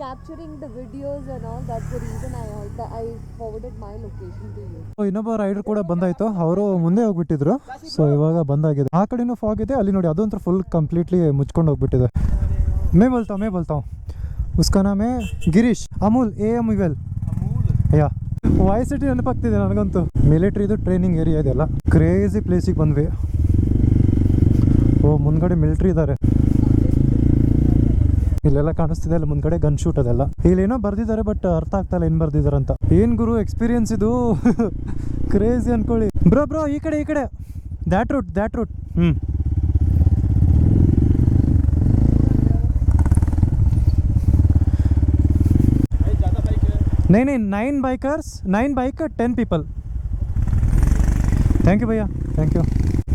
capturing the videos and all. That's the reason I I forwarded my location to you. ಇನ್ನೊಬ್ಬ rider ಕೂಡ ಬಂದಾಯ್ತು. ಅವರು ಮುಂದೆ ಹೋಗ್ಬಿಟ್ಟಿದ್ರು. So ಇವಾಗ ಬಂದಾಗಿದೆ. ಆ ಕಡೆನೂ ಫಾಗ್ ಇದೆ. ಅಲ್ಲಿ ನೋಡಿ ಅದೊಂಥರ ಫುಲ್ ಕಂಪ್ಲೀಟ್ಲಿ ಮುಚ್ಕೊಂಡು ಹೋಗ್ಬಿಟ್ಟಿದೆ. ಮೇ ಬಲ್ತಾವ್ ಮೇ ಬಲ್ತಾವ್. ಉಸ್ಕಾ ನಾಮ್ ಗಿರೀಶ್. ಅಮೂಲ್, ಎ ಎಂ ಇವೆಲ್. ಯಾ. ವಾಯ್ ಸಿಟಿ ನೆನಪಾಗ್ತಿದೆ ನನಗಂತೂ. ಮಿಲಿಟ್ರಿದು ಟ್ರೈನಿಂಗ್ ಏರಿಯಾ ಇದೆಲ್ಲ ಕ್ರೇಜಿ ಪ್ಲೇಸಿಗೆ ಬಂದ್ವಿ. ಓ, ಮುಂದ್ಗಡೆ ಮಿಲಿಟ್ರಿ ಇದ್ದಾರೆ ಇಲ್ಲೆಲ್ಲ ಕಾಣಿಸ್ತಿದೆ, ಅಲ್ಲಿ ಮುಂದ್ಗಡೆ ಗನ್ ಶೂಟ್ ಅದೆಲ್ಲ. ಇಲ್ಲೇನೋ ಬರ್ದಿದ್ದಾರೆ ಬಟ್ ಅರ್ಥ ಆಗ್ತಾ ಇಲ್ಲ ಏನ್ ಬರ್ದಿದ್ದಾರೆ ಅಂತ ಏನ್ ಗುರು ಎಕ್ಸ್ಪೀರಿಯನ್ಸ್ ಇದು? ಕ್ರೇಜಿ ಅನ್ಕೊಳ್ಳಿ. ಬ್ರೋ ಬ್ರೋ ಈ ಕಡೆ ಈ ಕಡೆ. That route that route hmm. ನೈ nine nine bikers nine bike ten people thank you bhaiya. Thank you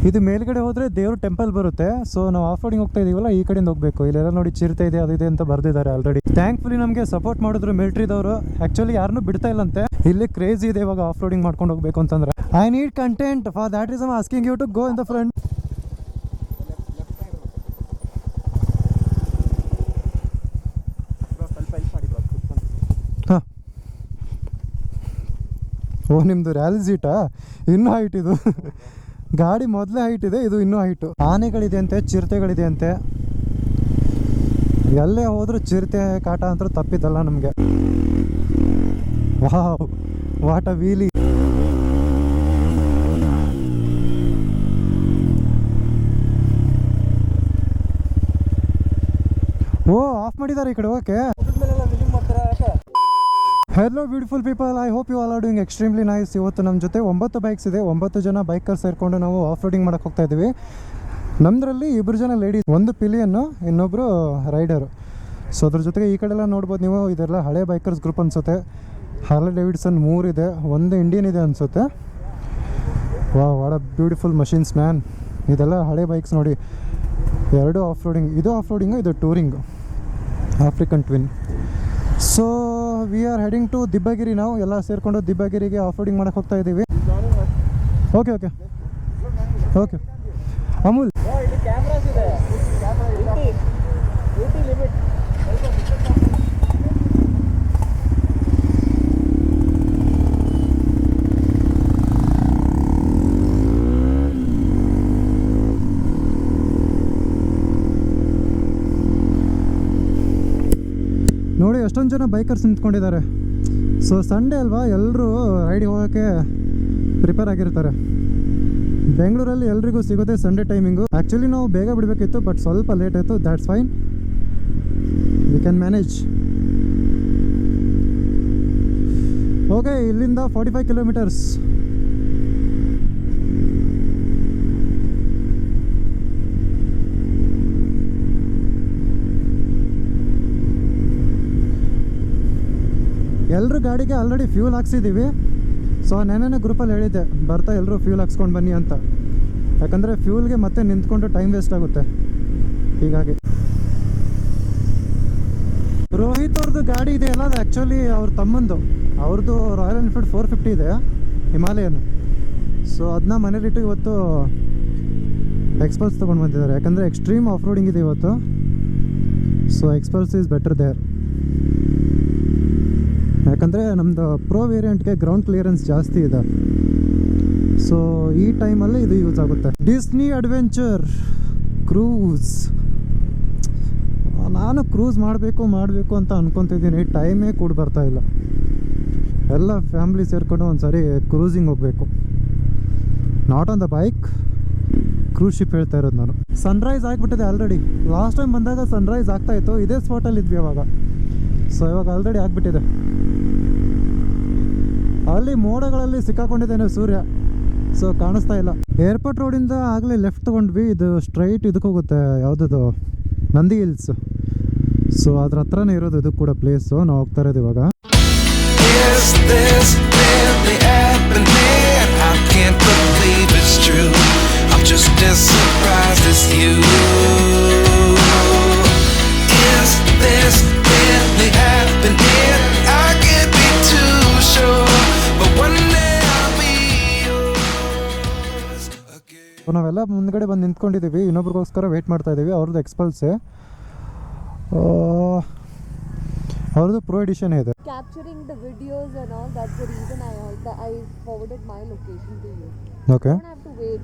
ಇದು ಮೇಲ್ಗಡೆ ಹೋದರೆ ದೇವ್ರ ಟೆಂಪಲ್ ಬರುತ್ತೆ. ಸೊ ನಾವು ಆಫ್ ರೋಡಿಂಗ್ ಹೋಗ್ತಾ ಇದೀವಲ್ಲ, ಈ ಕಡೆಯಿಂದ ಹೋಗಬೇಕು. ಇಲ್ಲೆಲ್ಲ ನೋಡಿ ಚಿರತೆ ಇದೆ ಅದಿದೆ ಅಂತ ಬರ್ದಿದ್ದಾರೆ ಆಲ್ರೆಡಿ ಥ್ಯಾಂಕ್ಫುಲಿ ನಮಗೆ ಸಪೋರ್ಟ್ ಮಾಡಿದ್ರು ಮಿಲ್ಟ್ರಿದವರು ಆ್ಯಕ್ಚುಲಿ ಯಾರನ್ನೂ ಬಿಡ್ತಾ ಇಲ್ಲಂತೆ. ಇಲ್ಲಿ ಕ್ರೇಜಿ ಇದೆ ಇವಾಗ ಆಫ್ ರೋಡಿಂಗ್ ಮಾಡ್ಕೊಂಡು ಹೋಗ್ಬೇಕು ಅಂತಂದ್ರೆ. I need content for that is asking you to go in the front ಹಾಂ. ಓ ನಿಮ್ಮದು ರ್ಯಾಲಿ ಸೀಟಾ ಇನ್ನೂ ಹೈಟ್ ಇದು. ಗಾಡಿ ಮೊದಲೇ ಹೈಟ್ ಇದೆ, ಇದು ಇನ್ನೂ ಹೈಟು ಆನೆಗಳಿದೆ ಅಂತೆ ಚಿರತೆಗಳಿದೆ ಅಂತೆ ಎಲ್ಲೇ ಹೋದ್ರು ಚಿರತೆ, ಕಾಟ ಅಂತೂ ತಪ್ಪಿದ್ದಲ್ಲ ನಮಗೆ. ವಾವ್, ವಾಟ ವೀಲಿ ಓ ಆಫ್ ಮಾಡಿದ್ದಾರೆ ಈ ಕಡೆ okay hello beautiful people I hope you all are doing extremely nice ಇವತ್ತು ನಮ್ಮ ಜೊತೆ ಒಂಬತ್ತು ಬೈಕ್ಸ್ ಇದೆ. ಒಂಬತ್ತು ಜನ ಬೈಕರ್ ಸೇರಿಕೊಂಡು ನಾವು ಆಫ್ ರೋಡಿಂಗ್ ಮಾಡಕ್ಕೆ ಹೋಗ್ತಾ ಇದ್ದೀವಿ. ನಮ್ಮದ್ರಲ್ಲಿ ಇಬ್ಬರು ಜನ ಲೇಡೀಸ್ ಒಂದು ಪಿಲಿಯನ್ನು ಇನ್ನೊಬ್ಬರು ರೈಡರು ಸೊ ಅದ್ರ ಜೊತೆಗೆ ಈ ಕಡೆಲ್ಲ ನೋಡ್ಬೋದು ನೀವು. ಇದೆಲ್ಲ ಹಳೆ ಬೈಕರ್ಸ್ ಗ್ರೂಪ್ ಅನಿಸುತ್ತೆ. ಹಾರ್ಲೆ ಡೇವಿಡ್ಸನ್ ಮೂರಿದೆ ಒಂದು ಇಂಡಿಯನ್ ಇದೆ ಅನಿಸುತ್ತೆ. ವಾ ವಾಡ ಬ್ಯೂಟಿಫುಲ್ ಮಷಿನ್ಸ್ ಮ್ಯಾನ್ ಇದೆಲ್ಲ ಹಳೆ ಬೈಕ್ಸ್ ನೋಡಿ. ಎರಡು ಆಫ್ ರೋಡಿಂಗ್ ಇದು ಆಫ್ ರೋಡಿಂಗು ಇದು touring African twin so we are heading to Dibbagiri ನಾವು ಎಲ್ಲ ಸೇರಿಕೊಂಡು ದಿಬ್ಬಗಿರಿಗೆ ಆಫ್ ರೋಡಿಂಗ್ ಮಾಡಕ್ಕೆ ಹೋಗ್ತಾ ಇದ್ದೀವಿ. Okay okay okay Amul. ಎಷ್ಟೊಂದು ಜನ ಬೈಕರ್ಸ್ ನಿಂತ್ಕೊಂಡಿದ್ದಾರೆ. ಸೊ ಸಂಡೇ ಅಲ್ವಾ ಎಲ್ಲರೂ ರೈಡಿಗೆ ಹೋಗೋಕ್ಕೆ ಪ್ರಿಪೇರ್ ಆಗಿರ್ತಾರೆ. ಬೆಂಗಳೂರಲ್ಲಿ ಎಲ್ರಿಗೂ ಸಿಗುತ್ತೆ ಸಂಡೇ ಟೈಮಿಂಗು ಆ್ಯಕ್ಚುಲಿ ನಾವು ಬೇಗ ಬಿಡಬೇಕಿತ್ತು ಬಟ್ ಸ್ವಲ್ಪ ಲೇಟ್ ಆಯಿತು. That's fine we can manage okay ಇಲ್ಲಿಂದ ಫಾರ್ಟಿ ಫೈವ್ ಕಿಲೋಮೀಟರ್ಸ್ ಎಲ್ಲರೂ ಗಾಡಿಗೆ ಆಲ್ರೆಡಿ ಫ್ಯೂಲ್ ಹಾಕ್ಸಿದ್ದೀವಿ ಸೊ ನೆನೆ ಗ್ರೂಪಲ್ಲಿ ಹೇಳಿದ್ದೆ, ಬರ್ತಾ ಎಲ್ಲರೂ ಫ್ಯೂಲ್ ಹಾಕ್ಸ್ಕೊಂಡು ಬನ್ನಿ ಅಂತ. ಯಾಕಂದರೆ ಫ್ಯೂಲ್ಗೆ ಮತ್ತೆ ನಿಂತ್ಕೊಂಡು ಟೈಮ್ ವೇಸ್ಟ್ ಆಗುತ್ತೆ. ಹೀಗಾಗಿ. ರೋಹಿತ್ ಅವ್ರದ್ದು ಗಾಡಿ ಇದೆ ಅಲ್ಲ, ಅದು ಆ್ಯಕ್ಚುಲಿ ಅವ್ರ ತಮ್ಮಂದು. ಅವ್ರದ್ದು ರಾಯಲ್ ಎನ್ಫೀಲ್ಡ್ ಫೋರ್ ಫಿಫ್ಟಿ ಇದೆ, ಹಿಮಾಲಯನ್. ಸೊ ಅದನ್ನ ಮನೇಲಿಟ್ಟು ಇವತ್ತು ಎಕ್ಸ್ಪಲ್ಸ್ ತೊಗೊಂಡು ಬಂದಿದ್ದಾರೆ. ಯಾಕಂದರೆ ಎಕ್ಸ್ಟ್ರೀಮ್ ಆಫ್ ರೋಡಿಂಗ್ ಇದೆ ಇವತ್ತು. So Xpulse is better there ಯಾಕಂದರೆ ನಮ್ಮದು ಪ್ರೋ ವೇರಿಯಂಟ್ಗೆ ಗ್ರೌಂಡ್ ಕ್ಲಿಯರೆನ್ಸ್ ಜಾಸ್ತಿ ಇದೆ. ಸೊ ಈ ಟೈಮಲ್ಲಿ ಇದು ಯೂಸ್ ಆಗುತ್ತೆ. ಡಿಸ್ನಿ ಅಡ್ವೆಂಚರ್ ಕ್ರೂಸ್ ನಾನು ಕ್ರೂಸ್ ಮಾಡಬೇಕು ಮಾಡಬೇಕು ಅಂತ ಅನ್ಕೊತಿದ್ದೀನಿ. ಟೈಮೇ ಕೂಡ ಬರ್ತಾ ಇಲ್ಲ. ಎಲ್ಲ ಫ್ಯಾಮ್ಲಿ ಸೇರಿಕೊಂಡು ಒಂದು ಸಾರಿ ಕ್ರೂಸಿಂಗ್ ಹೋಗಬೇಕು. Not on the bike cruise ship ಹೇಳ್ತಾ ಇರೋದು ನಾನು. ಸನ್ರೈಸ್ ಆಗಿಬಿಟ್ಟಿದೆ ಆಲ್ರೆಡಿ ಲಾಸ್ಟ್ ಟೈಮ್ ಬಂದಾಗ ಸನ್ರೈಸ್ ಆಗ್ತಾ ಇತ್ತು. ಇದೇ ಸ್ಪಾಟಲ್ಲಿ ಇದ್ವಿ ಅವಾಗ. ಸೊ ಇವಾಗ ಆಲ್ರೆಡಿ ಆಗಿಬಿಟ್ಟಿದೆ. ಅಲ್ಲಿ ಮೋಡಗಳಲ್ಲಿ ಸಿಕ್ಕಾಕೊಂಡಿದ್ದೇನೆ ಸೂರ್ಯ. ಸೊ ಕಾಣಿಸ್ತಾ ಇಲ್ಲ. ಏರ್ಪೋರ್ಟ್ ರೋಡಿಂದ ಆಗಲೇ ಲೆಫ್ಟ್ ತೊಗೊಂಡ್ವಿ. ಇದು ಸ್ಟ್ರೈಟ್ ಇದಕ್ಕೆ ಹೋಗುತ್ತೆ. ಯಾವುದದು? ನಂದಿ ಹಿಲ್ಸ್. ಸೊ ಅದ್ರ ಹತ್ರನೇ ಇರೋದು ಇದು ಕೂಡ ಪ್ಲೇಸು ನಾವು ಹೋಗ್ತಾ ಇರೋದು ಇವಾಗ. ಸೊ ನಾವೆಲ್ಲ ಮುಂದ್ಗಡೆ ಬಂದು ನಿಂತ್ಕೊಂಡಿದ್ದೀವಿ ಇನ್ನೊಬ್ರಿಗೋಸ್ಕರ ವೆಯ್ಟ್ ಮಾಡ್ತಾ ಇದ್ದೀವಿ ಅವ್ರದ್ದು ಎಕ್ಸ್ಪಲ್ಸೆ ಅವ್ರದ್ದು ಪ್ರೋ ಎಡಿಷನ್ ಇದೆ Capturing the videos and all, that's the reason I also I forwarded my location to you. Okay don't have to wait.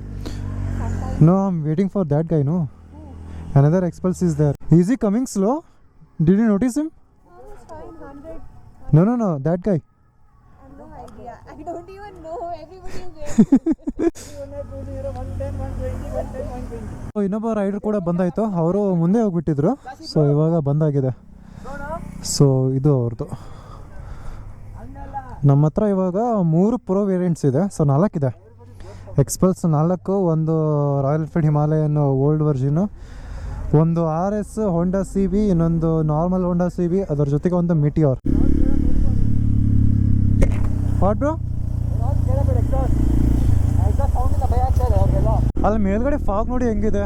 Sometimes no I am waiting for that guy no another Xpulse is there easy coming slow did you notice him I was fine, 100. No no no that guy I have no idea. I don't even ಇನ್ನೊಬ್ಬ rider ಕೂಡ ಬಂದಾಯಿತು. ಅವರು ಮುಂದೆ ಹೋಗ್ಬಿಟ್ಟಿದ್ರು. So ಇವಾಗ ಬಂದಾಗಿದೆ. So ಇದು ಅವ್ರದ್ದು ನಮ್ಮ ಹತ್ರ ಇವಾಗ ಮೂರು ಪ್ರೋ ವೇರಿಯಂಟ್ಸ್ ಇದೆ. ಸೊ ನಾಲ್ಕಿದೆ. ಎಕ್ಸ್ಪಲ್ಸ್ ನಾಲ್ಕು, ಒಂದು Royal Enfield Himalayan old version ಒಂದು R S Honda C B ಇನ್ನೊಂದು ನಾರ್ಮಲ್ ಹೋಂಡಾ ಸಿ ಬಿ ಅದರ ಜೊತೆಗೆ ಒಂದು ಮಿಟಿಯೋರ್ ವಾಟ್ ಬ್ರೋ ಅಲ್ಲಿ ಮೇಲ್ಗಡೆ ಫಾಗ್ ನೋಡಿ ಹೆಂಗಿದೆ?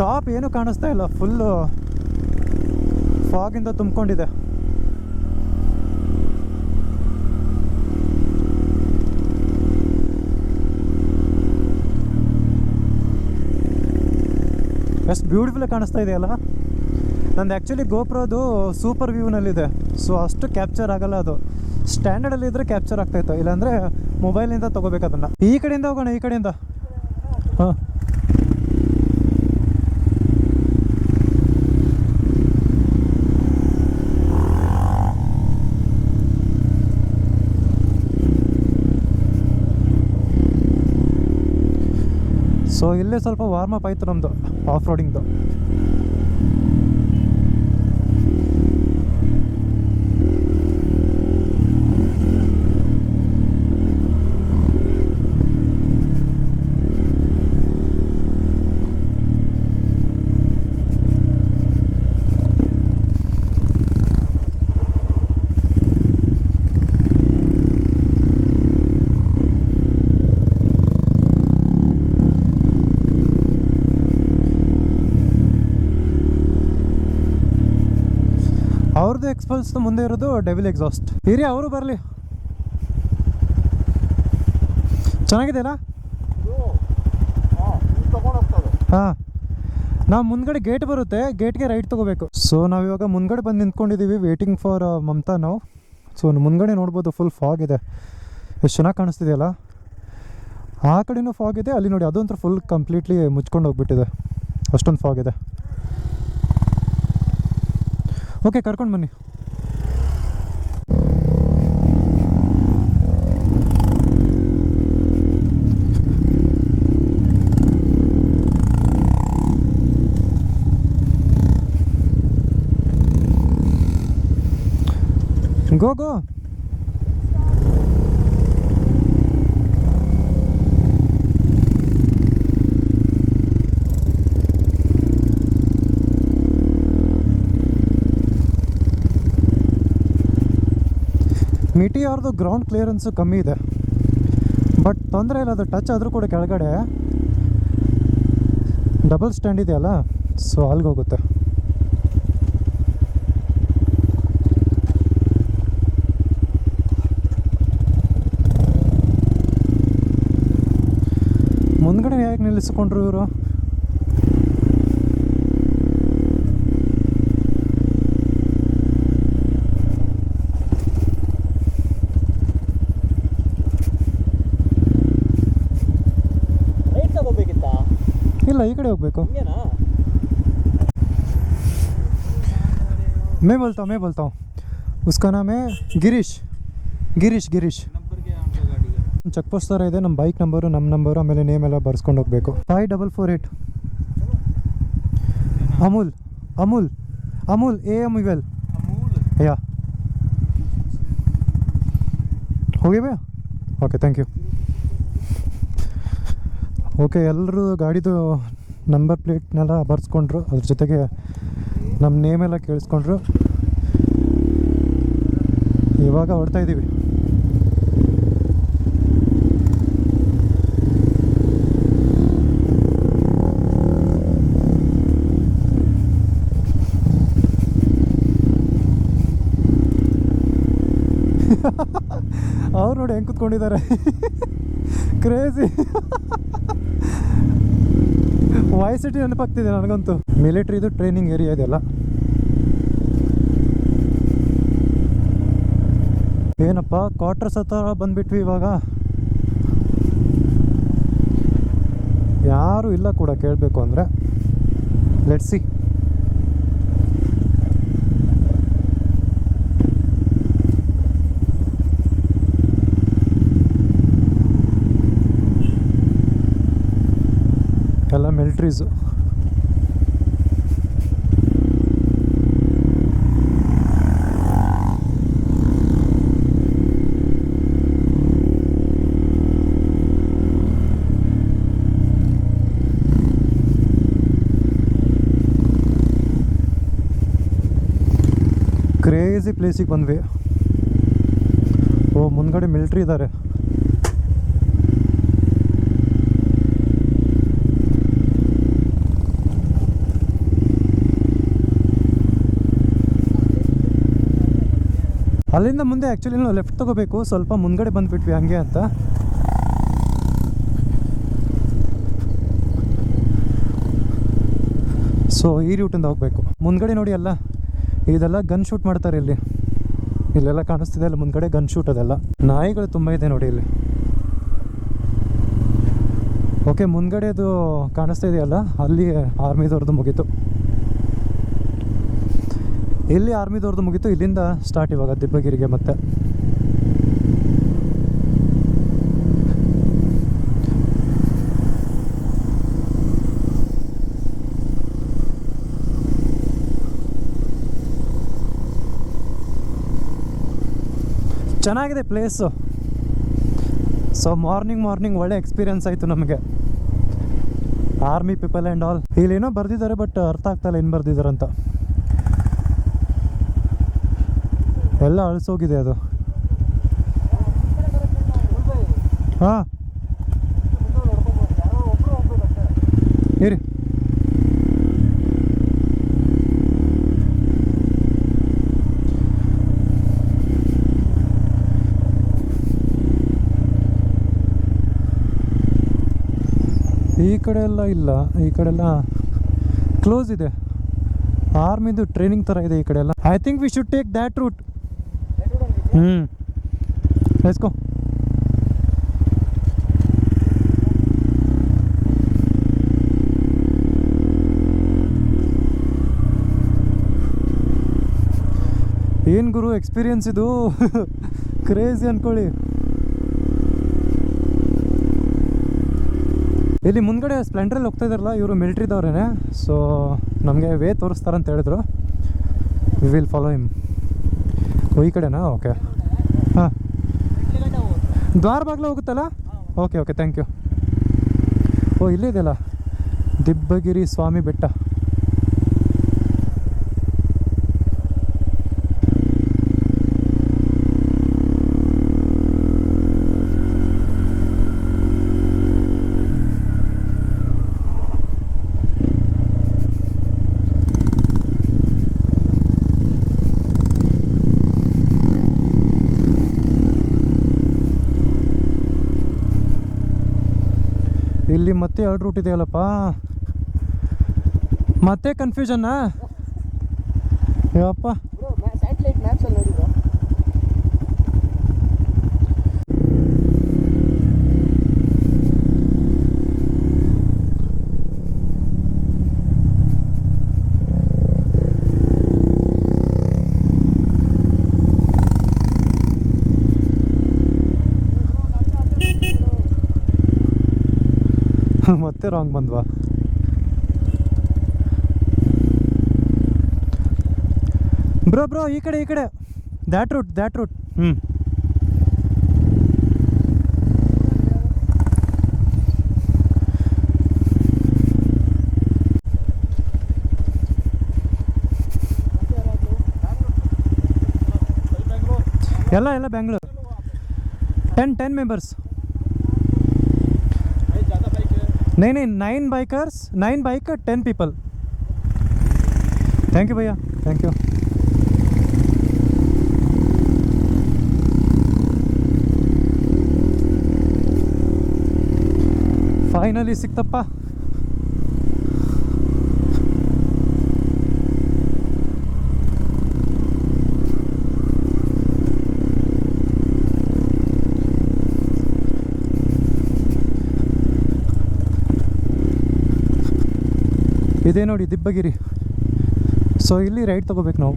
ಟಾಪ್ ಏನು ಕಾಣಿಸ್ತಾ ಇಲ್ಲ ಫುಲ್ಲು ಫಾಗಿಂದ ತುಂಬಿಕೊಂಡಿದೆ. ಎಷ್ಟು ಬ್ಯೂಟಿಫುಲ್ ಕಾಣಿಸ್ತಾ ಇದೆಯಲ್ಲ? ನಂದು ಆ್ಯಕ್ಚುಲಿ ಗೋಪ್ರೋದು ಸೂಪರ್ ವ್ಯೂನಲ್ಲಿದೆ ಸೊ ಅಷ್ಟು ಕ್ಯಾಪ್ಚರ್ ಆಗಲ್ಲ ಅದು. ಸ್ಟ್ಯಾಂಡರ್ಡಲ್ಲಿ ಇದ್ದರೆ ಕ್ಯಾಪ್ಚರ್ ಆಗ್ತಾಯಿತ್ತು ಇಲ್ಲಾಂದರೆ ಮೊಬೈಲಿಂದ ತೊಗೋಬೇಕು ಅದನ್ನು. ಈ ಕಡೆಯಿಂದ ಹೋಗೋಣ, ಈ ಕಡೆಯಿಂದ. ಹಾಂ ಸೊ ಇಲ್ಲೇ ಸ್ವಲ್ಪ ವಾರ್ಮ್ ಅಪ್ ಆಯಿತು ನಮ್ಮದು ಆಫ್ ರೋಡಿಂಗ್ದು ಅವ್ರದ್ದು ಎಕ್ಸ್ಪಲ್ಸ್ ಮುಂದೆ ಇರೋದು ಡೆವಿಲ್ ಎಕ್ಸಾಸ್ಟ್ ಇರಿ, ಅವರು ಬರಲಿ. ಚೆನ್ನಾಗಿದೆಯಲ್ಲ? ಹಾಂ. ನಾವು ಮುಂದ್ಗಡೆ ಗೇಟ್ ಬರುತ್ತೆ ಗೇಟ್ಗೆ ರೈಟ್ ತೊಗೋಬೇಕು. ಸೊ ನಾವಿವಾಗ ಮುಂದ್ಗಡೆ ಬಂದು ನಿಂತ್ಕೊಂಡಿದ್ದೀವಿ ವೇಟಿಂಗ್ ಫಾರ್ ಮಮತಾ ನಾವು. ಸೊ ಮುಂದ್ಗಡೆ ನೋಡ್ಬೋದು ಫುಲ್ ಫಾಗ್ ಇದೆ. ಎಷ್ಟು ಚೆನ್ನಾಗಿ ಕಾಣಿಸ್ತಿದೆಯಲ್ಲ? ಆ ಕಡೆನೂ ಫಾಗ್ ಇದೆ, ಅಲ್ಲಿ ನೋಡಿ ಅದೊಂಥರ ಫುಲ್ ಕಂಪ್ಲೀಟ್ಲಿ ಮುಚ್ಕೊಂಡು ಹೋಗ್ಬಿಟ್ಟಿದೆ. ಅಷ್ಟೊಂದು ಫಾಗ್ ಇದೆ. ಓಕೆ ಕರ್ಕೊಂಡು ಬನ್ನಿ. ಗೋ go. ಮಿಟಿ ಅವ್ರದ್ದು ಗ್ರೌಂಡ್ ಕ್ಲಿಯರೆನ್ಸು ಕಮ್ಮಿ ಇದೆ ಬಟ್ ತೊಂದರೆ ಇಲ್ಲ, ಅದು ಟಚ್ ಆದರೂ ಕೂಡ ಕೆಳಗಡೆ ಡಬಲ್ ಸ್ಟ್ಯಾಂಡ್ ಇದೆಯಲ್ಲ ಸೊ ಅಲ್ಲಿಗೆ ಹೋಗುತ್ತೆ ಮುಂದ್ಗಡೆ ಯಾಕೆ ನಿಲ್ಲಿಸ್ಕೊಂಡ್ರು ಇವರು ರೈಟ್ ತಗೋಬೇಕಿತ್ತ ಇಲ್ಲ ಈ ಕಡೆ ಹೋಗ್ಬೇಕು ಹಿಂಗೇನಾ मैं बोलता हूँ मैं बोलता हूँ उसका नाम है ಗಿರೀಶ್ ಗಿರೀಶ್ ಗಿರೀಶ್ ನಂಬರ್ಗೆ ಅಂತ ಗಾಡಿಗೆ ಚೆಕ್ ಪೋಸ್ಟ್ ಥರ ಇದೆ ನಮ್ಮ ಬೈಕ್ ನಂಬರು ನಮ್ಮ ನಂಬರು ಆಮೇಲೆ ನೇಮ್ ಎಲ್ಲ ಬರ್ಸ್ಕೊಂಡು ಹೋಗಬೇಕು. Five double four eight Amul Amul Amul A M ಇವೆಲ್ ಅಮೂಲ್? ಯಾ ಹೋಗಿ ಭಯ ಓಕೆ ಥ್ಯಾಂಕ್ ಯು ಓಕೆ ಎಲ್ಲರೂ ಗಾಡಿದು ನಂಬರ್ ಪ್ಲೇಟ್ನೆಲ್ಲ ಬರ್ಸ್ಕೊಂಡ್ರು. ಅದ್ರ ಜೊತೆಗೆ ನಮ್ಮ ನೇಮೆಲ್ಲ ಕೇಳಿಸ್ಕೊಂಡ್ರು. ಇವಾಗ ಹೊಡ್ತಾ ಇದ್ದೀವಿ ನೋಡಿ ಹೆಂಗೆ ಕುತ್ಕೊಂಡಿದ್ದಾರೆ. ಕ್ರೇಜಿ ವಾಯ್ ಸಿಟಿ ನೆನಪಾಗ್ತಿದೆ ನನಗಂತೂ. ಮಿಲಿಟ್ರಿದು ಟ್ರೈನಿಂಗ್ ಏರಿಯಾ ಇದೆಲ್ಲ ಏನಪ್ಪ ಕ್ವಾರ್ಟರ್ಸ್ ಹತ್ರ ಬಂದ್ಬಿಟ್ವಿ ಇವಾಗ. ಯಾರು ಇಲ್ಲ ಕೂಡ ಕೇಳಬೇಕು ಅಂದರೆ ಲೆಟ್ಸಿ ಎಲ್ಲ ಮಿಲ್ಟ್ರೀಸು ಕ್ರೇಜಿ ಪ್ಲೇಸಿಗೆ ಬಂದ್ವಿ. ಓ ಮುಂದ್ಗಡೆ ಮಿಲ್ಟ್ರಿ ಇದ್ದಾರೆ ಅಲ್ಲಿಂದ ಮುಂದೆ ಆ್ಯಕ್ಚುಲಿ ನಾವು ಲೆಫ್ಟ್ ತಗೋಬೇಕು. ಸ್ವಲ್ಪ ಮುಂದ್ಗಡೆ ಬಂದುಬಿಟ್ವಿ ಹಂಗೆ ಅಂತ. ಸೊ ಈ ರೂಟಿಂದ ಹೋಗಬೇಕು. ಮುಂದ್ಗಡೆ ನೋಡಿ ಅಲ್ಲ ಇದೆಲ್ಲ ಗನ್ ಶೂಟ್ ಮಾಡ್ತಾರೆ ಇಲ್ಲಿ. ಇಲ್ಲೆಲ್ಲ ಕಾಣಿಸ್ತಿದೆ ಅಲ್ಲಿ ಮುಂದ್ಗಡೆ ಗನ್ ಶೂಟ್ ಅದೆಲ್ಲ. ನಾಯಿಗಳು ತುಂಬ ಇದೆ ನೋಡಿ ಇಲ್ಲಿ. ಓಕೆ ಮುಂದ್ಗಡೆ ಅದು ಕಾಣಿಸ್ತಾ ಇದೆಯಲ್ಲ, ಅಲ್ಲಿ ಆರ್ಮಿದವ್ರದ್ದು ಮುಗೀತು. ಇಲ್ಲಿ ಆರ್ಮಿದವ್ರದ್ದು ಮುಗೀತು, ಇಲ್ಲಿಂದ ಸ್ಟಾರ್ಟ್ ಇವಾಗ ದಿಬ್ಬಗಿರಿಗೆ ಮತ್ತೆ. ಚೆನ್ನಾಗಿದೆ ಪ್ಲೇಸು ಸೊ ಮಾರ್ನಿಂಗ್ ಮಾರ್ನಿಂಗ್ ಒಳ್ಳೆ ಎಕ್ಸ್ಪೀರಿಯನ್ಸ್ ಆಯಿತು ನಮಗೆ. ಆರ್ಮಿ ಪೀಪಲ್ ಆ್ಯಂಡ್ ಆಲ್ ಏನೋ ಬರೆದಿದ್ದಾರೆ ಬಟ್ ಅರ್ಥ ಆಗ್ತಾಯಿಲ್ಲ ಏನು ಬರೆದಿದ್ದಾರೆ ಅಂತ. ಎಲ್ಲ ಅಳಿಸೋಗಿದೆ ಅದು. ಹಾಂ. ಇರಿ. ಈ ಕಡೆ ಎಲ್ಲ ಇಲ್ಲ, ಈ ಕಡೆ ಎಲ್ಲ ಕ್ಲೋಸ್ ಇದೆ. ಆರ್ಮಿದು ಟ್ರೈನಿಂಗ್ ಥರ ಇದೆ ಈ ಕಡೆ ಎಲ್ಲ. I think we should take that route ಹ್ಞೂ Let's go. ಏನು ಗುರು ಎಕ್ಸ್ಪೀರಿಯನ್ಸ್ ಇದು? ಕ್ರೇಜಿ ಅನ್ಕೊಳ್ಳಿ. ಇಲ್ಲಿ ಮುಂದ್ಗಡೆ ಸ್ಪ್ಲೆಂಡ್ರಲ್ಲಿ ಹೋಗ್ತಾ ಇದಾರಲ್ಲ, ಇವರು ಮಿಲ್ಟ್ರಿದವ್ರೇ ಸೊ ನಮಗೆ ವೇ ತೋರಿಸ್ತಾರಂತ ಹೇಳಿದ್ರು. ವಿ ವಿಲ್ ಫಾಲೋ ಹಿಮ್ ಓ ಈ ಕಡೆನಾ? ಓಕೆ. ಹಾಂ. ದ್ವಾರ ಬಾಗ್ಲ ಹೋಗುತ್ತಲ್ಲ ಓಕೆ ಓಕೆ ಥ್ಯಾಂಕ್ ಯು ಓ ಇಲ್ಲೇ ಇದೆಯಲ್ಲ? ದಿಬ್ಬಗಿರಿ ಸ್ವಾಮಿ ಬೆಟ್ಟ. ಮತ್ತೆ ಎರಡು ರೂಟ್ ಇದೆಯಲ್ಲಪ್ಪ? ಮತ್ತೆ ಕನ್ಫ್ಯೂಷನ್ನಾ ಯಪ್ಪ. ಮತ್ತೆ ರಾಂಗ್ ಬಂದ್ವಾ? ಬ್ರೋ ಬ್ರೋ, ಈ ಕಡೆ ಈ ಕಡೆ. ದ್ಯಾಟ್ ರೂಟ್ ದ್ಯಾಟ್ ರೂಟ್ ಹ್ಞೂ ಎಲ್ಲ ಎಲ್ಲ ಬೆಂಗಳೂರು ಟೆನ್ ಟೆನ್ ಮೆಂಬರ್ಸ್ नहीं नहीं nine bikers nine bike ten people thank you भैया. थैंक यू फाइनली सिक्तप्पा ಇದೇ ನೋಡಿ ದಿಬ್ಬಗಿರಿ. ಸೊ ಇಲ್ಲಿ ರೈಟ್ ತಗೋಬೇಕು ನಾವು.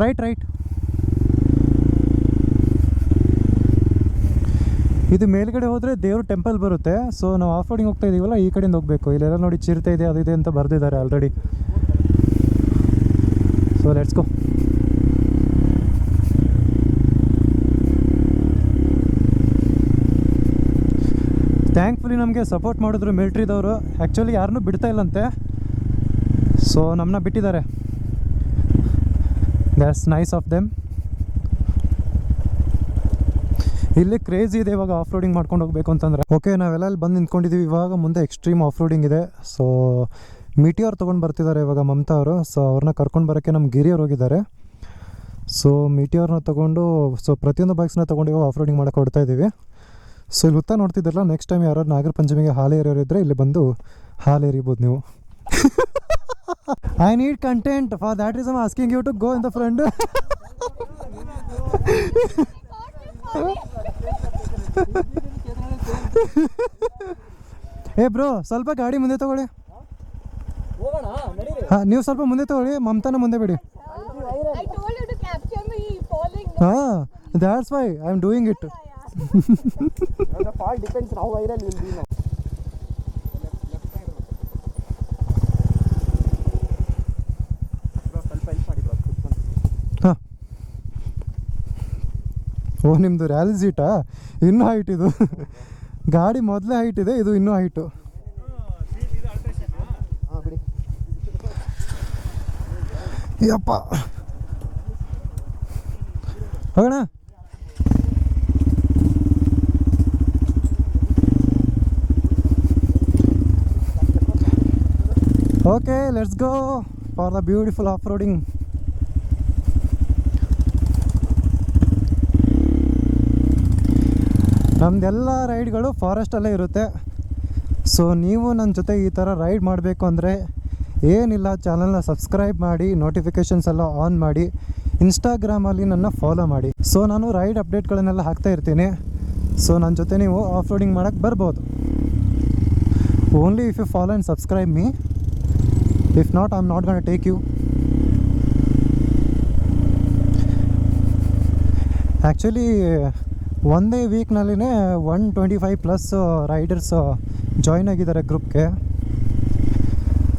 ರೈಟ್ ರೈಟ್ ಇದು ಮೇಲ್ಗಡೆ ಹೋದರೆ ದೇವ್ರ ಟೆಂಪಲ್ ಬರುತ್ತೆ. ಸೊ ನಾವು ಆಫ್ ರೋಡಿಂಗ್ ಹೋಗ್ತಾ ಇದೀವಲ್ಲ, ಈ ಕಡೆಯಿಂದ ಹೋಗಬೇಕು. ಇಲ್ಲೆಲ್ಲ ನೋಡಿ ಚಿರತೆ ಇದೆ, ಅದು ಇದೆ ಅಂತ ಬರೆದಿದ್ದಾರೆ already so let's go thankfully ನಮಗೆ ಸಪೋರ್ಟ್ ಮಾಡಿದ್ರು ಮಿಲ್ಟ್ರಿದವರು ಆ್ಯಕ್ಚುಲಿ ಯಾರನ್ನೂ ಬಿಡ್ತಾ ಇಲ್ಲಂತೆ. ಸೊ ನಮ್ಮನ್ನ ಬಿಟ್ಟಿದ್ದಾರೆ. ದ್ಯಾಟ್ಸ್ ನೈಸ್ ಆಫ್ ದೆಮ್ ಇಲ್ಲಿ ಕ್ರೇಜಿ ಇದೆ ಇವಾಗ ಆಫ್ ರೋಡಿಂಗ್ ಮಾಡ್ಕೊಂಡು ಹೋಗಬೇಕು ಅಂತಂದರೆ. ಓಕೆ ನಾವೆಲ್ಲ ಇಲ್ಲಿ ಬಂದು ನಿಂತ್ಕೊಂಡಿದ್ದೀವಿ ಇವಾಗ ಮುಂದೆ ಎಕ್ಸ್ಟ್ರೀಮ್ ಆಫ್ ರೋಡಿಂಗ್ ಇದೆ. ಸೊ ಮಿಟಿಯವ್ರು ತೊಗೊಂಡು ಬರ್ತಿದ್ದಾರೆ ಇವಾಗ ಮಮತಾ ಅವರು. ಸೊ ಅವ್ರನ್ನ ಕರ್ಕೊಂಡು ಬರೋಕ್ಕೆ ನಮ್ಮ ಗಿರಿಯವ್ರು ಹೋಗಿದ್ದಾರೆ. ಸೊ ಮಿಟಿಯವ್ರನ್ನ ತೊಗೊಂಡು ಸೊ ಪ್ರತಿಯೊಂದು ಬೈಕ್ಸ್ನ ತೊಗೊಂಡು ಇವಾಗ ಆಫ್ ರೋಡಿಂಗ್ ಮಾಡಕ್ಕೆ ಹೊಡ್ತಾ ಸೊ ಇಲ್ಲಿ ಹುತ್ತ ನೋಡ್ತಿದ್ರಲ್ಲ ನೆಕ್ಸ್ಟ್ ಟೈಮ್ ಯಾರು ನಾಗರ ಪಂಚಮಿಗೆ ಹಾಲು ಏರಿಯೋರು ಇದ್ದರೆ ಇಲ್ಲಿ ಬಂದು ಹಾಲು ಎರಿಬೋದು ನೀವು. I need content for that is asking you to go in the friend ಏ ಬ್ರೋ ಸ್ವಲ್ಪ ಗಾಡಿ ಮುಂದೆ ತಗೊಳ್ಳಿ. ಹಾಂ ನೀವು ಸ್ವಲ್ಪ ಮುಂದೆ ತಗೊಳ್ಳಿ ಮಮತಾನ ಮುಂದೆ ಬಿಡಿ. ಹಾಂ that's why I am doing it the fall ನಾವು ವೈರಲ್ ಕುತ್ಕೊಂಡು. ಹಾಂ ಓ ನಿಮ್ಮದು ರ್ಯಾಲಿ ಸೀಟಾ ಇನ್ನೂ ಹೈಟ್ ಇದು. ಗಾಡಿ ಮೊದಲೇ ಹೈಟ್ ಇದೆ, ಇದು ಇನ್ನೂ ಹೈಟು ಯಪ್ಪ. ಹೋಗೋಣ. Okay let's go for the beautiful off roading ನಮ್ಮದೆಲ್ಲ ರೈಡ್ಗಳು ಫಾರೆಸ್ಟಲ್ಲೇ ಇರುತ್ತೆ. ಸೊ ನೀವು ನನ್ನ ಜೊತೆ ಈ ಥರ ರೈಡ್ ಮಾಡಬೇಕು ಅಂದರೆ ಏನಿಲ್ಲ ಚಾನಲ್ನ ಸಬ್ಸ್ಕ್ರೈಬ್ ಮಾಡಿ ನೋಟಿಫಿಕೇಷನ್ಸ್ ಎಲ್ಲ ಆನ್ ಮಾಡಿ ಇನ್ಸ್ಟಾಗ್ರಾಮಲ್ಲಿ ನನ್ನ ಫಾಲೋ ಮಾಡಿ. ಸೊ ನಾನು ರೈಡ್ ಅಪ್ಡೇಟ್ಗಳನ್ನೆಲ್ಲ ಹಾಕ್ತಾ ಇರ್ತೀನಿ. ಸೊ ನನ್ನ ಜೊತೆ ನೀವು ಆಫ್ ರೋಡಿಂಗ್ ಮಾಡೋಕ್ಕೆ ಬರ್ಬೋದು. Only if you follow and subscribe me if not I'm not gonna take you actually ಒಂದೇ ವೀಕ್ನಲ್ಲಿನೇ one twenty five plus riders join ಆಗಿದ್ದಾರೆ ಗ್ರೂಪ್ಗೆ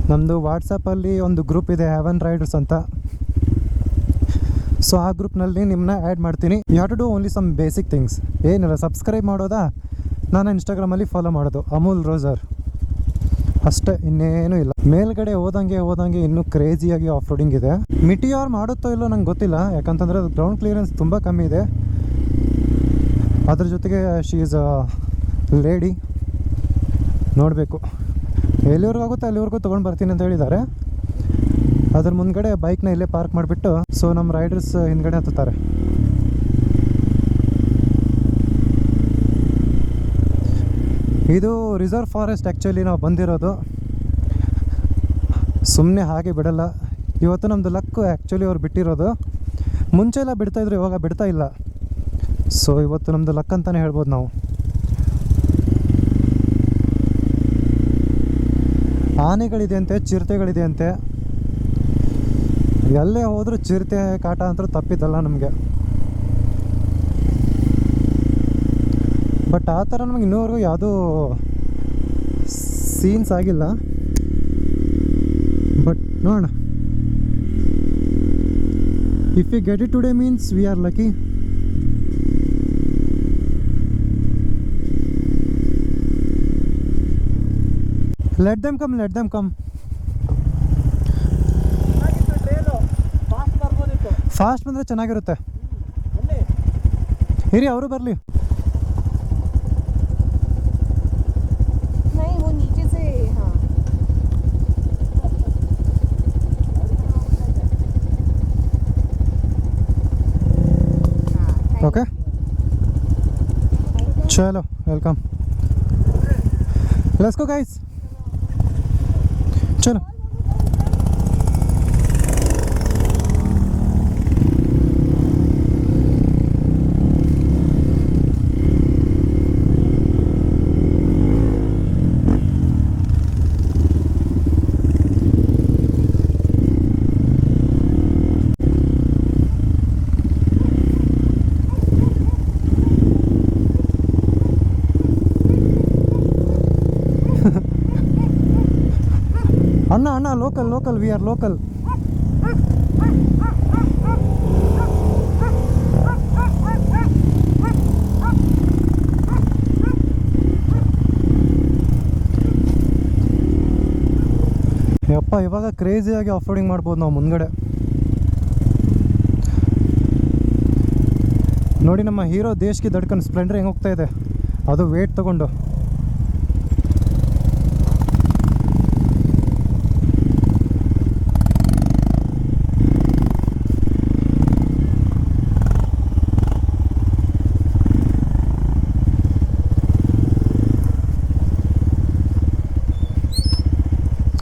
ನಮ್ಮದು ವಾಟ್ಸಪ್ಪಲ್ಲಿ ಒಂದು ಗ್ರೂಪ್ ಇದೆ ಹ್ಯಾವನ್ ರೈಡರ್ಸ್ ಅಂತ. ಸೊ ಆ ಗ್ರೂಪ್ನಲ್ಲಿ ನಿಮ್ಮನ್ನ ಆ್ಯಡ್ ಮಾಡ್ತೀನಿ. You have to do only some basic things ಏನಿಲ್ಲ ಸಬ್ಸ್ಕ್ರೈಬ್ ಮಾಡೋದಾ? ನಾನು ಇನ್ಸ್ಟಾಗ್ರಾಮಲ್ಲಿ ಫಾಲೋ ಮಾಡೋದು. ಅಮೂಲ್ ರೋಸರ್ ಅಷ್ಟೇ, ಇನ್ನೇನು ಇಲ್ಲ. ಮೇಲ್ಗಡೆ ಹೋದಂಗೆ ಹೋದಂಗೆ ಇನ್ನೂ ಕ್ರೇಜಿಯಾಗಿ ಆಫ್ ರೋಡಿಂಗ್ ಇದೆ. ಮಿಟಿಯಾರ್ ಮಾಡುತ್ತೋ ಇಲ್ಲೋ ನಂಗೆ ಗೊತ್ತಿಲ್ಲ, ಯಾಕಂತಂದರೆ ಗ್ರೌಂಡ್ ಕ್ಲಿಯರೆನ್ಸ್ ತುಂಬ ಕಮ್ಮಿ ಇದೆ. ಅದ್ರ ಜೊತೆಗೆ ಶಿ ಈಸ್ ಲೇಡಿ ನೋಡಬೇಕು. ಎಲ್ಲಿವರೆಗೂ ಆಗುತ್ತೆ, ಅಲ್ಲಿವರೆಗೂ ತೊಗೊಂಡು ಬರ್ತೀನಿ ಅಂತ ಹೇಳಿದ್ದಾರೆ. ಅದ್ರ ಮುಂದ್ಗಡೆ ಬೈಕ್ನ ಇಲ್ಲೇ ಪಾರ್ಕ್ ಮಾಡಿಬಿಟ್ಟು ಸೊ ನಮ್ಮ ರೈಡರ್ಸ್ ಹಿಂದ್ಗಡೆ ಹತ್ತುತ್ತಾರೆ. ಇದು ರಿಸರ್ವ್ ಫಾರೆಸ್ಟ್ ಆ್ಯಕ್ಚುಲಿ ನಾವು ಬಂದಿರೋದು. ಸುಮ್ಮನೆ ಹಾಗೆ ಬಿಡಲ್ಲ. ಇವತ್ತು ನಮ್ಮದು ಲಕ್ಕು ಆ್ಯಕ್ಚುಲಿ ಅವ್ರು ಬಿಟ್ಟಿರೋದು. ಮುಂಚೆ ಎಲ್ಲ ಬಿಡ್ತಾಯಿದ್ರು ಇವಾಗ ಬಿಡ್ತಾ ಇಲ್ಲ. ಸೊ ಇವತ್ತು ನಮ್ಮದು ಲಕ್ ಅಂತಲೇ ಹೇಳ್ಬೋದು ನಾವು. ಆನೆಗಳಿದೆ ಅಂತೆ ಚಿರತೆಗಳಿದೆ ಅಂತೆ ಎಲ್ಲೇ ಹೋದರೂ ಚಿರತೆ, ಕಾಟ ಅಂತೂ ತಪ್ಪಿದ್ದಲ್ಲ ನಮಗೆ. ಬಟ್ ಆ ಥರ ನಮಗೆ ಇನ್ನೂವರೆಗೂ ಯಾವುದೂ ಸೀನ್ಸ್ ಆಗಿಲ್ಲ. ಬಟ್ ನೋಡೋಣ. If you get it today means we are lucky let them come let them come fast ಬಂದರೆ ಚೆನ್ನಾಗಿರುತ್ತೆ. ಇರಿ ಅವರು ಬರಲಿ. हाँ, ಓಕೆ ಚಲೋ ವೆಲ್ಕಮ್ ಲೆಟ್ಸ್ ಗೋ ಗೈಸ್ ಚಲೋ ಹಾಂ ಲೋಕಲ್ we ಆರ್ ಲೋಕಲ್ ಯಪ್ಪ ಇವಾಗ ಕ್ರೇಜಿಯಾಗಿ ಆಫ್ ರೋಡಿಂಗ್ ಮಾಡ್ಬೋದು ನಾವು ಮುಂದ್ಗಡೆ. ನೋಡಿ ನಮ್ಮ ಹೀರೋ ದೇಶ್ಗೆ ದಡ್ಕೊಂಡು ಸ್ಪ್ಲೆಂಡರ್ ಹೆಂಗೆ ಹೋಗ್ತಾ ಇದೆ. ಅದು ವೇಟ್ ತಗೊಂಡು.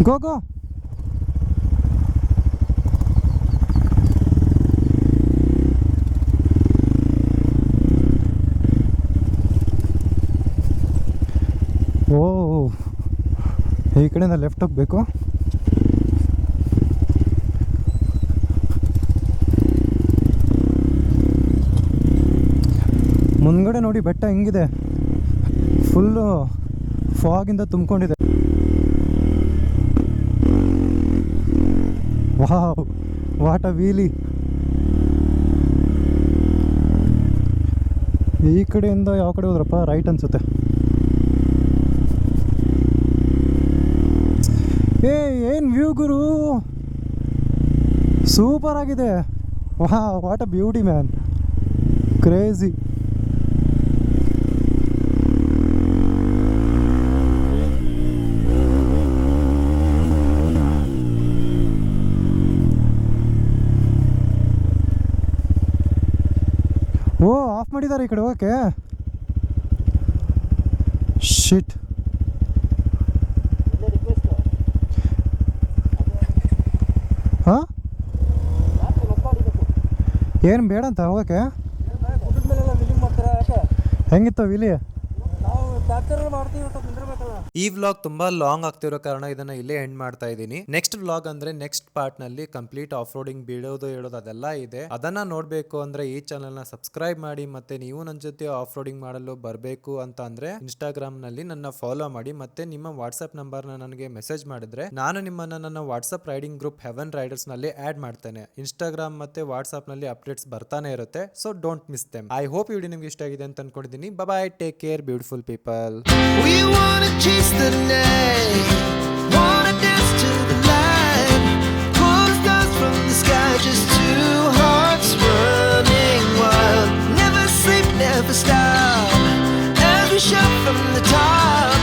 ಗೋ go. ಓ ಈ ಕಡೆಯಿಂದ ಲೆಫ್ಟ್ ಹೋಗ್ಬೇಕು. ಮುಂದ್ಗಡೆ ನೋಡಿ ಬೆಟ್ಟ ಹೆಂಗಿದೆ. ಫುಲ್ಲು ಫಾಗಿಂದ ತುಂಬಿಕೊಂಡಿದೆ. Wow, what a wheelie. ಈ ಕಡೆಯಿಂದ ಯಾವ ಕಡೆ ಹೋದ್ರಪ್ಪ? ರೈಟ್ ಅನ್ಸುತ್ತೆ. ಏ, ಏನು ವ್ಯೂ ಗುರು? ಸೂಪರ್ ಆಗಿದೆ. ವಾ what a beauty man crazy O off ಮಾಡಿದ್ದಾರೆ ಈ ಕಡೆ ಓಕೆ? ಶಿಟ್ ಹಾಂ ಏನು ಬೇಡ ಅಂತ ಓಕೆ? ಹೆಂಗಿತ್ತು ವಿಲಿ ನಾವು ಕ್ಯಾಪ್ಚರ್ ಮಾಡ್ತೀವಿ ಅಂತ ನಿಂದಿರ್ಬೇಕಲ್ಲ ಈ ವ್ಲಾಗ್ ತುಂಬಾ ಲಾಂಗ್ ಆಗ್ತಿರೋ ಕಾರಣ ಇದನ್ನ ಇಲ್ಲೇ ಎಂಡ್ ಮಾಡ್ತಾ ಇದ್ದೀನಿ. ನೆಕ್ಸ್ಟ್ ವ್ಲಾಗ್ ಅಂದ್ರೆ ನೆಕ್ಸ್ಟ್ ಪಾರ್ಟ್ನಲ್ಲಿ ಕಂಪ್ಲೀಟ್ ಆಫ್ ರೋಡಿಂಗ್ ಬೀಳೋದು ಹೇಳೋದು ಅದೆಲ್ಲ ಇದೆ. ಅದನ್ನ ನೋಡ್ಬೇಕು ಅಂದ್ರೆ ಈ ಚಾನಲ್ನ ಸಬ್ಸ್ಕ್ರೈಬ್ ಮಾಡಿ ಮತ್ತೆ ನೀವು ನನ್ನ ಜೊತೆ ಆಫ್ ರೋಡಿಂಗ್ ಮಾಡಲು ಬರಬೇಕು ಅಂತ ಅಂದ್ರೆ ಇನ್ಸ್ಟಾಗ್ರಾಮ್ನಲ್ಲಿ ನನ್ನ ಫಾಲೋ ಮಾಡಿ ಮತ್ತೆ ನಿಮ್ಮ ವಾಟ್ಸ್ಆಪ್ ನಂಬರ್ನ ನನಗೆ ಮೆಸೇಜ್ ಮಾಡಿದ್ರೆ ನಾನು ನಿಮ್ಮನ್ನ ನನ್ನ ವಾಟ್ಸ್ಆಪ್ ರೈಡಿಂಗ್ ಗ್ರೂಪ್ ಹೆವೆನ್ ರೈಡರ್ಸ್ನಲ್ಲಿ ಆಡ್ ಮಾಡ್ತೇನೆ. ಇನ್ಸ್ಟಾಗ್ರಾಮ್ ಮತ್ತೆ ವಾಟ್ಸ್ಆಪ್ನಲ್ಲಿ ಅಪ್ಡೇಟ್ಸ್ ಬರ್ತಾನೆ ಇರುತ್ತೆ so don't miss them I hope video ನಿಮ್ಗೆ ಇಷ್ಟ ಆಗಿದೆ ಅಂತ ಅನ್ಕೊಂಡಿದ್ದೀನಿ. Bye take care beautiful people the night, wanna dance to the light, pull stars from the sky, just two hearts running wild. Never sleep, never stop, as we shout from the top.